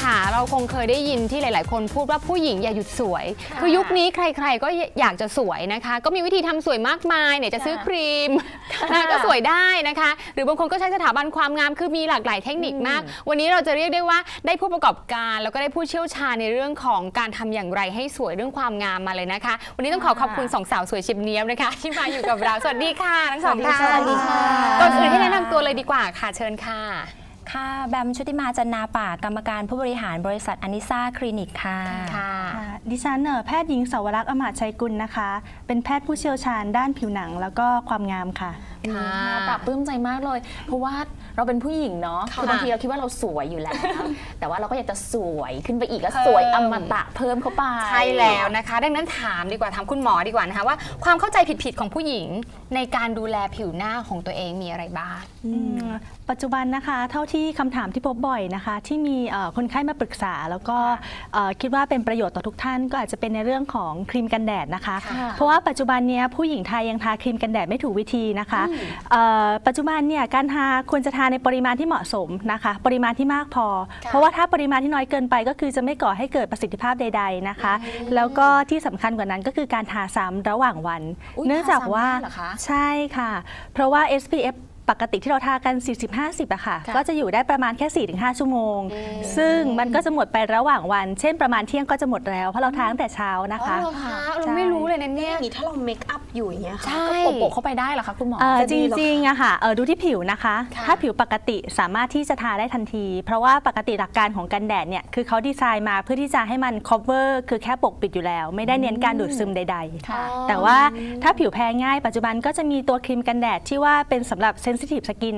คุณผู้ชมค่ะ เราคงเคยได้ยินที่หลาย ๆ คนพูดว่าผู้หญิงอย่าหยุดสวยค่ะคือยุคนี้ใคร ๆ ก็อยากจะสวยนะคะ ก็มีวิธีทำสวยมากมายเนี่ยจะซื้อครีมนะก็สวยได้นะคะ หรือบางคนก็ใช้สถาบันความงามคือมีหลากหลายเทคนิคมาก วันนี้เราจะเรียกได้ว่าได้ผู้ประกอบการแล้วก็ได้ผู้เชี่ยวชาญในเรื่องของการทำอย่างไรให้สวยเรื่องความงามมาเลยนะคะ วันนี้ต้องขอขอบคุณสองสาวสวยชิบเนี้ยบนะคะ ที่มาอยู่กับเราสวัสดีค่ะทั้งสองท่านสวัสดีค่ะก่อนอื่นให้แนะนำตัวเลยดีกว่าค่ะเชิญค่ะ ค่ะ แบมชุติมาจันนาป่ากรรมการผู้บริหารบริษัทอนิซ่าคลินิกค่ะ ค่ะ ค่ะดิฉันเอ่อแพทย์หญิงสาวรักษ์อมาตย์ชัยกุลนะคะ เป็นแพทย์ผู้เชี่ยวชาญด้านผิวหนังแล้วก็ความงามค่ะ ค่ะ ปรับปลื้มใจมากเลย เพราะว่าเราเป็นผู้หญิงเนาะค่ะคือบางทีเราคิดว่าเราสวยอยู่แล้ว แต่ว่าเราก็อยากจะสวยขึ้นไปอีกแล้วสวยเพิ่อมมตะเพิ่มเข้าไป ใช่แล้วนะคะ ดังนั้นถามดีกว่าถามคุณหมอดีกว่านะคะว่าความเข้าใจผิดๆของผู้หญิงในการดูแลผิวหน้าของตัวเองมีอะไรบ้าง อืมปัจจุบันนะคะ เท่าที่คำถามที่พบบ่อยนะคะ ที่มีเอ่อคนไข้มาปรึกษา แล้วก็เอ่อคิดว่าเป็นประโยชน์ต่อทุกท่าน ก็อาจจะเป็นในเรื่องของครีมกันแดดนะคะ ค่ะเพราะว่าปัจจุบันเนี้ยผู้หญิงไทยยังทาครีมกันแดดไม่ถูกวิธีนะคะเอ่อปัจจุบันเนี่ยการทาควรจะทาในปริมาณที่เหมาะสมนะคะ ปริมาณที่มากพอ เพราะว่าถ้าปริมาณที่น้อยเกินไป ก็คือจะไม่ก่อให้เกิดประสิทธิภาพใด ๆนะคะ แล้วก็ที่สำคัญกว่านั้นก็คือการทาซ้ำระหว่างวันอุ๊ยเนื่องจากว่าทาซ้ำได้เหรอคะใช่ค่ะ เพราะว่า SPF ปกติที่เราทากัน 40-50อะค่ะ ค่ะก็จะอยู่ได้ประมาณแค่ 4-5 ชั่วโมง อืม ซึ่งมันก็จะหมดไประหว่างวัน เช่นประมาณเที่ยงก็จะหมดแล้ว เพราะเราทาตั้งแต่เช้านะคะอ๋อเหรอคะเราไม่รู้เลยนะเนี่ยอย่างนี้ถ้าเราเมคอัพอยู่อย่างเงี้ยค่ะ ใช่ก็โปะๆเข้าไปได้เหรอคะคุณหมอ เอ่อจะจดีเหรอคะริงๆอะค่ะเอ่อดูที่ผิวนะคะ ค่ะ ถ้าผิวปกติสามารถที่จะทาได้ทันที เพราะว่าปกติหลักการของกันแดดเนี่ย คือเขาดีไซน์มาเพื่อที่จะให้มัน cover คือแค่ปกปิดอยู่แล้ว ไม่ได้เน้นการดูดซึมใด ๆ ค่ะ แต่ว่าถ้าผิวแพ้ง่ายปัจจุบันก็จะมีตัวครีมกันแดดที่ว่าเป็นสำหรับ sensitive skin น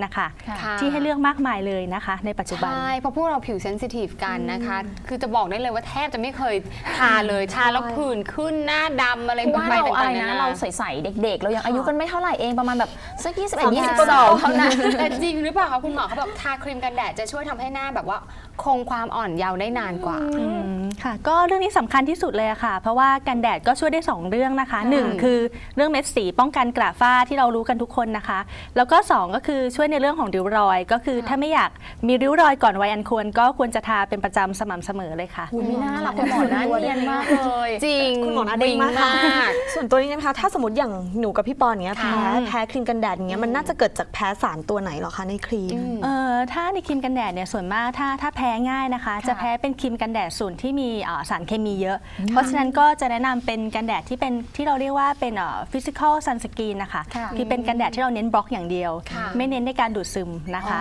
ะคะค่ะค่ะที่ให้เลือกมากมายเลยนะคะ ในปัจจุบัน ใช่เพราะพวกเราผิวเซนซิทีฟกันนะคะ คือจะบอกได้เลยว่าแทบจะไม่เคยทาเลยทาแล้วผื่นขึ้นหน้าดำอะไรเพราะว่าไปเราอะไรต่งๆนะเราใสๆเด็ก ๆ เรายังอายุกันไม่เท่าไหร่เองประมาณแบบสักยี่สิบเอ็ดสามยี่สิสิบบสองเท่านั้น แต่จริงหรือเปล่าคะคุณหมอเขาแบบทาครีมกันแดดจะช่วยทำให้หน้าแบบว่าคงความอ่อนเยาว์ได้นานกว่าอืมค่ะ ก็เรื่องนี้สำคัญที่สุดเลยอะค่ะ เพราะว่ากันแดดก็ช่วยได้ 2 เรื่องนะคะ1คือเรื่องเม็ดสีป้องกันกระฝ้าที่เรารู้กันทุกคนนะคะ แล้วก็ 2ก็คือช่วยในเรื่องของริ้วรอย ก็คือถ้าไม่อยากมีริ้วรอยก่อนวัยอันควร ก็ควรจะทาเป็นประจำสม่ำเสมอเลยค่ะ คุณมีน่ารักคุณหมอหน้าเนียนมากเลยจริงคุณหมอหน้าเด้งมากวิงค่ะส่วนตัวนี้นะคะ ถ้าสมมติอย่างหนูกับพี่ปอนเนี้ยค่ะแพ้แพ้ครีมกันแดดอย่างเงี้ยมันน่าจะเกิดจากแพ้สารตัวไหนเหรอคะในครีมอืมเอ่อถ้าในครีมกันแดดเนี่ยส่วนมากถ้าถ้าแพ้ง่ายนะคะ จะแพ้เป็นครีมกันแดดส่วนที่มีเอ่อสารเคมีเยอะ เพราะฉะนั้นก็จะแนะนำเป็นกันแดดที่เป็นที่เราเรียกว่าเป็นฟิสิกอลซันสกรีนนะคะค่ะคือเป็นกันแดดที่เราเน้นบล็อกอย่างเดียวค่ะไม่เน้นในการดูดซึมนะคะ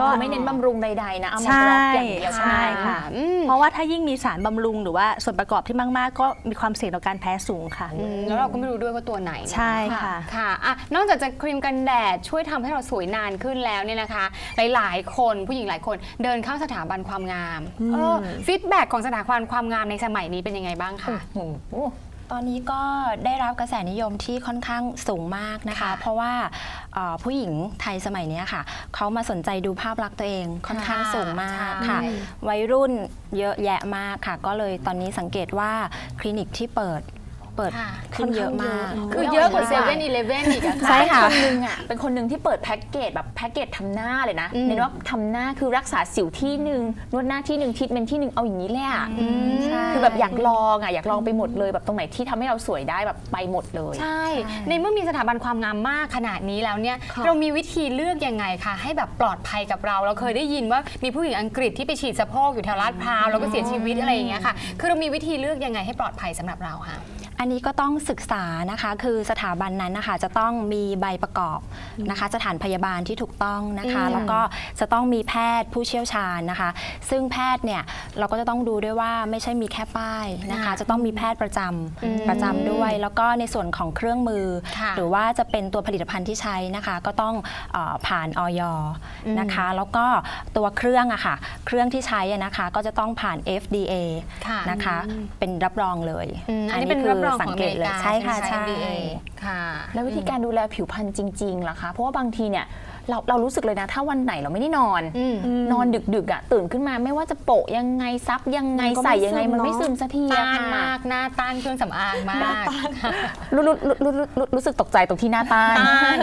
ก็ไม่เน้นบำรุงใดๆนะเอามาใช่บล็อกอย่างเดียวใช่ไหมค่ะ อืมเพราะว่าถ้ายิ่งมีสารบำรุงหรือว่าส่วนประกอบที่มากๆ ก็มีความเสี่ยงต่อการแพ้สูงค่ะ อืมแล้วเราก็ไม่รู้ด้วยว่าตัวไหนนะใช่ค่ะ ค่ะอะ นอกจากจะครีมกันแดดช่วยทำให้เราสวยนานขึ้นแล้วเนี่ยนะคะ หลายๆ คนผู้หญิงหลายคนเดินเข้าสถาบันความงามเออฟีดแบ็กของสถาบันความงามในสมัยนี้เป็นยังไงบ้างคะ โอ้โห ตอนนี้ก็ได้รับกระแสนิยมที่ค่อนข้างสูงมากนะคะค่ะเพราะว่าเอ่อผู้หญิงไทยสมัยเนี้ยค่ะ เขามาสนใจดูภาพลักษณ์ตัวเองค่อนข้างสูงมากค่ะใช่วัยรุ่นเยอะแยะมากค่ะ ก็เลยตอนนี้สังเกตว่าคลินิกที่เปิด เปิดค่ะขึ้นเยอะมาก คือเยอะกว่าเซเว่นอีเลฟเว่นอีกอะใช่ค่ะค่ะคนนึงอะเป็นคนหนึ่งที่เปิดแพ็กเกจแบบแพ็กเกจทำหน้าเลยนะอืมเน้นว่าทำหน้าคือรักษาสิวที่หนึ่งนวดหน้าที่หนึ่งทิทเมนที่หนึ่งเอาอย่างนี้เลยอะใช่คือแบบอยากลองอะอยากลองไปหมดเลยแบบตรงไหนที่ทำให้เราสวยได้แบบไปหมดเลย ใช่ ในเมื่อมีสถาบันความงามมากขนาดนี้แล้วเนี่ยค่ะเรามีวิธีเลือกยังไงคะให้แบบปลอดภัยกับเรา เราเคยได้ยินว่ามีผู้หญิงอังกฤษที่ไปฉีดสะโพกอยู่แถวลาดพร้าวแล้วก็เสียชีวิตอะไรอย่างเงี้ยค่ะคือเรามีวิธีเลือกยังไงให้ปลอดภัยสำหรับเราคะ อันนี้ก็ต้องศึกษานะคะ คือสถาบันนั้นนะคะจะต้องมีใบประกอบนะคะ สถานพยาบาลที่ถูกต้องนะคะอืมแล้วก็จะต้องมีแพทย์ผู้เชี่ยวชาญนะคะ ซึ่งแพทย์เนี่ยเราก็จะต้องดูด้วยว่าไม่ใช่มีแค่ป้ายนะคะ จะต้องมีแพทย์ประจำอืมประจำด้วย แล้วก็ในส่วนของเครื่องมือค่ะหรือว่าจะเป็นตัวผลิตภัณฑ์ที่ใช้นะคะ ก็ต้องเออผ่านออยนะคะ แล้วก็ตัวเครื่องอะค่ะ เครื่องที่ใช้อะนะคะ ก็จะต้องผ่าน FDA ค่ะนะคะ เป็นรับรองเลยอืมอันนี้เป็นรับรองของอเมริกาใช่ค่ะไหมใช่ FDA ค่ะ แล้ววิธีการดูแลผิวพรรณจริงๆล่ะคะ เพราะว่าบางทีเนี่ยเราเรารู้สึกเลยนะ ถ้าวันไหนเราไม่ได้นอน อืม นอนดึกๆอะตื่นขึ้นมาไม่ว่าจะโปะยังไงซับยังไงมันก็ไม่ใส่ยังไง ซึมมันไม่เนอะ ซึมสักทีต้าอะนค่ะมากหน้าต้านเครื่องสำอางมากรู้รู้รู้รู้รู้รู้สึกตกใจตรงที่หน้าต้าน ต้าน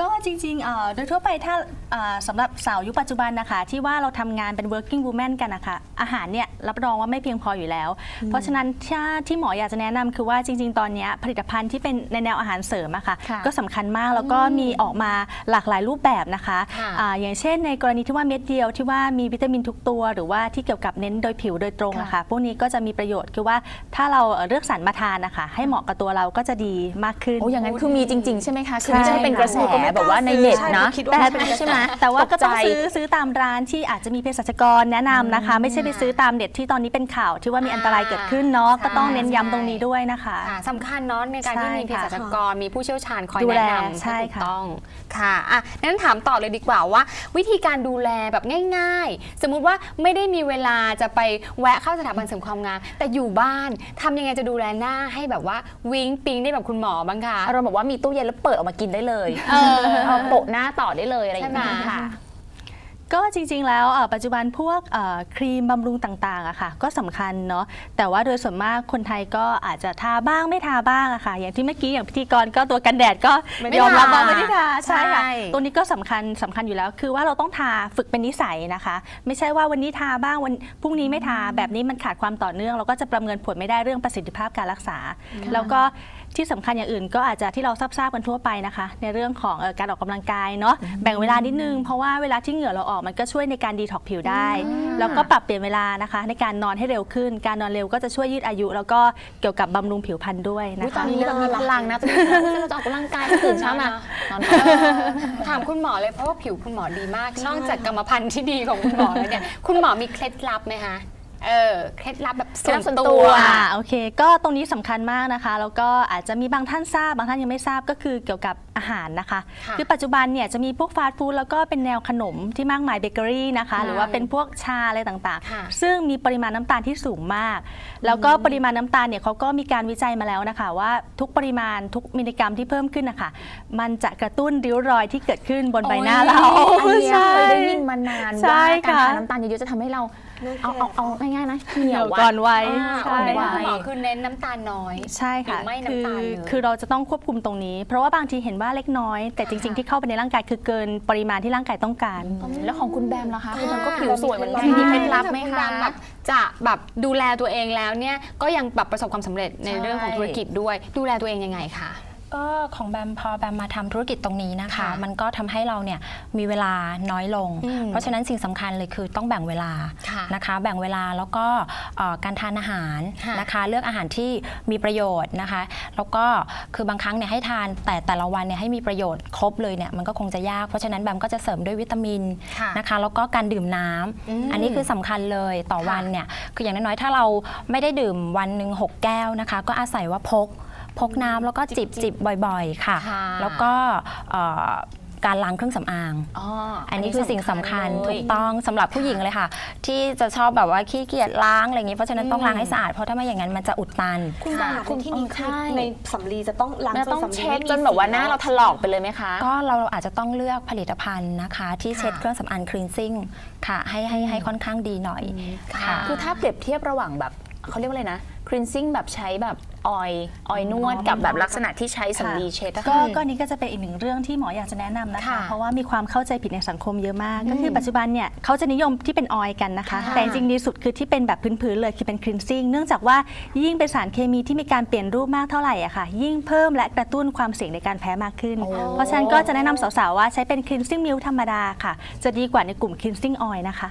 ก็จริงๆเอ่อโดยทั่วไปถ้าเอ่อสำหรับสาวยุคปัจจุบันนะคะ ที่ว่าเราทำงานเป็น working woman กันนะคะ อาหารเนี่ยรับรองว่าไม่เพียงพออยู่แล้ว เพราะฉะนั้นถ้าที่หมออยากจะแนะนำคือว่าจริง ๆ ตอนเนี้ยผลิตภัณฑ์ที่เป็นในแนวอาหารเสริมอะค่ะค่ะก็สำคัญมากแล้วก็มีออกมาหลากหลายรูปแบบนะคะค่ะอ่าอย่างเช่น ในกรณีที่ว่าเม็ดเดียวที่ว่ามีวิตามินทุกตัว หรือว่าที่เกี่ยวกับเน้นโดยผิวโดยตรงอะค่ะพวกนี้ก็จะมีประโยชน์คือว่าถ้าเราเอ่อเลือกสรรมาทานนะคะให้เหมาะกับตัวเราก็จะดีมากขึ้น โอ้อย่างนั้นคือมีจริง ๆ ใช่ไหมคะ คือใช่ไม่ใช่เป็นกระแส ค่ะแบบว่าในเน็ตใช่นะคิดว่าแต่เป็นกระแสใช่ไหมแต่ว่าก็ต้องตใจซื้อซื้อตามร้านที่อาจจะมีเภสัชกรแนะนำนะคะ ไม่ใช่ไปซื้อตามเด็ดที่ตอนนี้เป็นข่าวที่ว่ามีอันตรายเกิดขึ้นเนาะก็ต้องเน้นย้ำตรงนี้ด้วยนะคะค่ะสำคัญเนาะในการที่มีเภใช่ค่ะสัชกรมีผู้เชี่ยวชาญคอยดูแลแนะนำใช่ให้ถูกค่ะ ต้องค่ะอะนั้นถามต่อเลยดีกว่าว่า วิธีการดูแลแบบง่าย ๆ สมมุติว่าไม่ได้มีเวลาจะไปแวะเข้าสถาบันเสริมความงาม แต่อยู่บ้านทำยังไงจะดูแลหน้าให้แบบว่าวิงปิงได้แบบคุณหมอบ้างคะ อารมณ์แบบว่ามีตู้เย็นแล้วเปิดออกมากินได้เลย เออเอาโปะหน้าต่อได้เลยอะไรอย่างเงี้ใช่ยไหมค่ะ ก็จริงๆแล้วเอ่อปัจจุบันพวกเอ่อครีมบำรุงต่างๆอะค่ะ ก็สำคัญเนาะแต่ว่าโดยส่วนมากคนไทยก็อาจจะทาบ้างไม่ทาบ้างอะค่ะ อย่างที่เมื่อกี้อย่างพิธีกรก็ตัวกันแดดก็ไม่ยอมรับทาว่าไม่ได้ทาใช่ค่ะใช่ตรงนี้ก็สำคัญสำคัญอยู่แล้ว คือว่าเราต้องทาฝึกเป็นนิสัยนะคะ ไม่ใช่ว่าวันนี้ทาบ้างวันพรุ่งนี้ไม่ทาแบบนี้มันขาดความต่อเนื่องเราก็จะประเมินผลไม่ได้เรื่องประสิทธิภาพการรักษา แล้วก็ที่สำคัญอย่างอื่นก็อาจจะที่เราทราบๆกันทั่วไปนะคะ ในเรื่องของเอ่อการออกกำลังกายเนาะแบ่งเวลานิดนึงเพราะว่าเวลาที่เหงื่อเราออกมันก็ช่วยในการดีท็อกผิวได้ แล้วก็ปรับเปลี่ยนเวลานะคะ ในการนอนให้เร็วขึ้น การนอนเร็วก็จะช่วยยืดอายุ แล้วก็เกี่ยวกับบำรุงผิวพรรณด้วยนะอุ๊ยตอคะ นนี้แบบมีพลังนะตอนนี้เราจะออกกำลังกายตื่นเช้ามานอนถามคุณหมอเลยเพราะว่าผิวคุณหมอดีมาก นอกจากกรรมพันธุ์ที่ดีของคุณหมอแล้วเนี่ยคุณหมอมีเคล็ดลับไหมคะ เออเคล็ดลับแบบส่วนส่วนตัตัววอ่าโอเค ก็ตรงนี้สำคัญมากนะคะ แล้วก็อาจจะมีบางท่านทราบ บางท่านยังไม่ทราบก็คือเกี่ยวกับอาหารนะคะค่ะคือปัจจุบันเนี่ยจะมีพวกฟาสต์ฟู้ดแล้วก็เป็นแนวขนมที่มากมายเบเกอรี่นะคะ หรือว่าเป็นพวกชาอะไรต่างค่ะๆ ซึ่งมีปริมาณน้ำตาลที่สูงมาก แล้วก็ปริมาณน้ำตาลเนี่ยเขาก็มีการวิจัยมาแล้วนะคะ ว่าทุกปริมาณทุกมิลลิกรัมที่เพิ่มขึ้นนะคะมันจะกระตุ้นริ้วรอยที่เกิดขึ้นบนใบหน้าเราอันเนี้ยใช่เคยได้ยินมานานใช่ว่าการค่ะ ทานน้ำตาลเยอะๆจะทำให้เรา เอาเอาเอาง่ายๆนะเหี่ยวก่อนวัยอ่าใช่คุณหมอค่ะ คุณหมอคือเน้นน้ำตาลน้อย ใช่ค่ะหรือไม่คือน้ำตาลเลยคือเราจะต้องควบคุมตรงนี้ เพราะว่าบางทีเห็นว่าเล็กน้อย แต่จริง ๆ ที่เข้าไปในร่างกายคือเกินปริมาณที่ร่างกายต้องการ แล้วของคุณแบมล่ะคะคุณแบมก็ผิวสวยเหมือนกันใช่มีเคล็ดลับไหมณคะแบแบบจะแบบดูแลตัวเองแล้วเนี่ยก็ยังแบบประสบความสำเร็จในใช่เรื่องของธุรกิจด้วย ดูแลตัวเองยังไงคะ ก็ของแบมพอแบมมาทำธุรกิจตรงนี้นะคะ ค่ะมันก็ทำให้เราเนี่ยมีเวลาน้อยลง อืมเพราะฉะนั้นสิ่งสำคัญเลยคือต้องแบ่งเวลาค่ะนะคะ แบ่งเวลาแล้วก็เอ่อการทานอาหารค่ะนะคะ เลือกอาหารที่มีประโยชน์นะคะ แล้วก็คือบางครั้งเนี่ยให้ทานแต่แต่ละวันเนี่ยให้มีประโยชน์ครบเลยเนี่ยมันก็คงจะยากเพราะฉะนั้นแบมก็จะเสริมด้วยวิตามินค่ะนะคะ แล้วก็การดื่มน้ำอืมอันนี้คือสำคัญเลยต่อค่ะ วันเนี่ยคืออย่างน้อยๆถ้าเราไม่ได้ดื่มวันหนึ่งหกแก้วนะคะ ก็อาศัยว่าพก พกน้ำแล้วก็จิบจิบบ่อยๆ ค่ะ ค่ะ แล้วก็เอ่อการล้างเครื่องสำอาง อ๋ออันนี้คือสิ่งสำคัญเลยถูกต้องสำหรับผู้หญิงเลยค่ะ ที่จะชอบแบบว่าขี้เกียจล้างอะไรอย่างนี้เพราะฉะนั้นต้องล้างให้สะอาดเพราะถ้าไม่อย่างนั้นมันจะอุดตัน คุณหมอในที่นี้คือใช่ ในสำลีจะต้องล้างมันจนต้องสำลีเช็ดไม่มีจนแบบว่าหน้าสี เราถลอกไปเลยไหมคะ ก็เราอาจจะต้องเลือกผลิตภัณฑ์นะคะ ที่เช็ดค่ะ เครื่องสำอางคลีนซิ่งค่ะ ให้ให้ให้ค่อนข้างดีหน่อยค่ะค่ะคือถ้าเปรียบเทียบระหว่างแบบเขาเรียกว่าอะไรนะ cleansing แบบใช้แบบออยออยนวดกับแบบลักษณะที่ใช้สำลีเช็ดอะก็ค่ะ ก็นี่ก็จะเป็นอีกหนึ่งเรื่องที่หมออยากจะแนะนำนะคะ ค่ะเพราะว่ามีความเข้าใจผิดในสังคมเยอะมาก ก็คือปัจจุบันเนี่ยเขาจะนิยมที่เป็นออยล์กันนะคะ ค่ะแต่จริงๆดีสุดคือที่เป็นแบบพื้นๆเลยคือเป็น cleansing เนื่องจากว่ายิ่งเป็นสารเคมีที่มีการเปลี่ยนรูปมากเท่าไหร่อะค่ะ ยิ่งเพิ่มและกระตุ้นความเสี่ยงในการแพ้มากขึ้น เพราะฉะนั้นก็จะแนะนำสาวๆว่าใช้เป็น cleansing milk ธรรมดาค่ะ จะดีกว่าในกลุ่ม cleansing oil นะคะ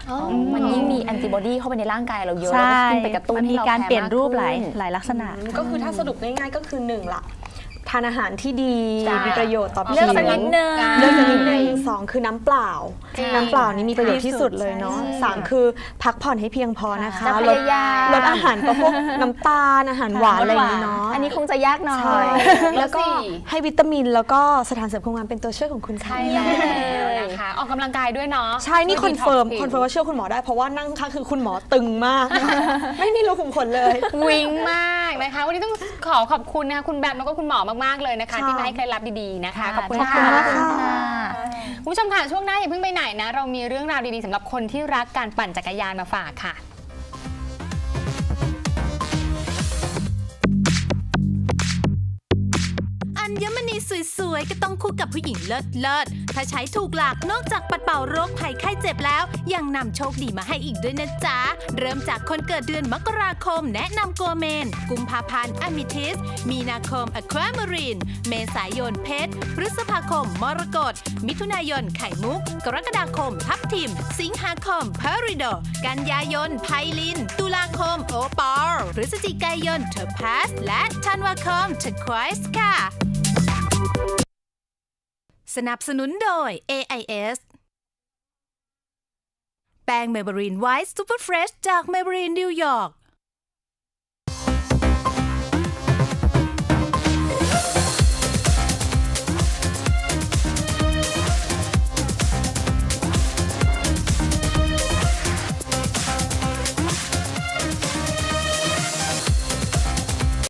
มันยิ่งมีแอนติบอดีเข้าไปในร่างกายเราเยอะใช่แล้วก็ยิ่งไปกระตุ้นมันให้มีเราการแพ้เปลี่ยนรูปหลายมกขึ้นหลายลักษณะ ก็คือถ้าสรุปง่ายๆก็คือหนึ่งละทานอาหารที่ดีจ้ะมีประโยชน์ต่อผิวเลือกสักนิดนึงเลือกสักนิดนึงสองคือน้ำเปล่าจริงน้ำเปล่านี่มีประโยชน์ที่สุดเลยเนาะใช่สามคือพักผ่อนให้เพียงพอนะคะจะพลดยายามลดอาหารก็พวกน้ำตาลอาหารหวานอะไรอย่างนี้เนาะอันนี้คงจะยากหน่อใช่ยแล้วก็สี่ให้วิตามินแล้วก็สถานเสริมความงามเป็นตัวช่วยของคุณค่ะ ใช่แล้วนะคะออกกำลังกายด้วยเนาะใช่ นี่คอนเฟิร์มช่วยคอนเฟิร์มว่าเชื่อคุณหมอได้เพราะว่านั่งข้างคือคุณหมอตึงมาก ไม่มีรูขุมขนเลย วิงมากนะคะ วันนี้ต้องขอขอบคุณนะคะคุณแบมแล้วก็คุณหมอมากๆเลยนะคะค่ะที่มาให้เคล็ดลับดีๆนะคะค่ะขอบคุณขอบคุณค่ะมากค่ะคุณผู้ชมค่ะช่วงหน้าอย่าเพิ่งไปไหนนะ เรามีเรื่องราวดีๆสำหรับคนที่รักการปั่นจักรยานมาฝากค่ะ วยก็ต้องคู่กับผู้หญิงเลิศเลิศถ้าใช้ถูกหลักนอกจากปัดเป่าโรคภัยไข้เจ็บแล้ว ยังนำโชคดีมาให้อีกด้วยนะจ๊ะ เริ่มจากคนเกิดเดือนมกราคม แนะนำโกเมน กุมภาพันธ์อมิทิส มีนาคมอะความารีน เมษายนเพชร พฤษภาคม มรกต มิถุนายนไข่มุก กรกฎาคม ทับทิม สิงหาคมพาริโด กันยายนไพลิน ตุลาคมโอปอลพฤศจิกายนเทอร์พสและธันวาคมเทอร์ควายส์ค่ะ สนับสนุนโดย AIS แป้งเมเบรีนไวท์ซูเปอร์เฟรชจากเมเบรีนนิวยอร์ก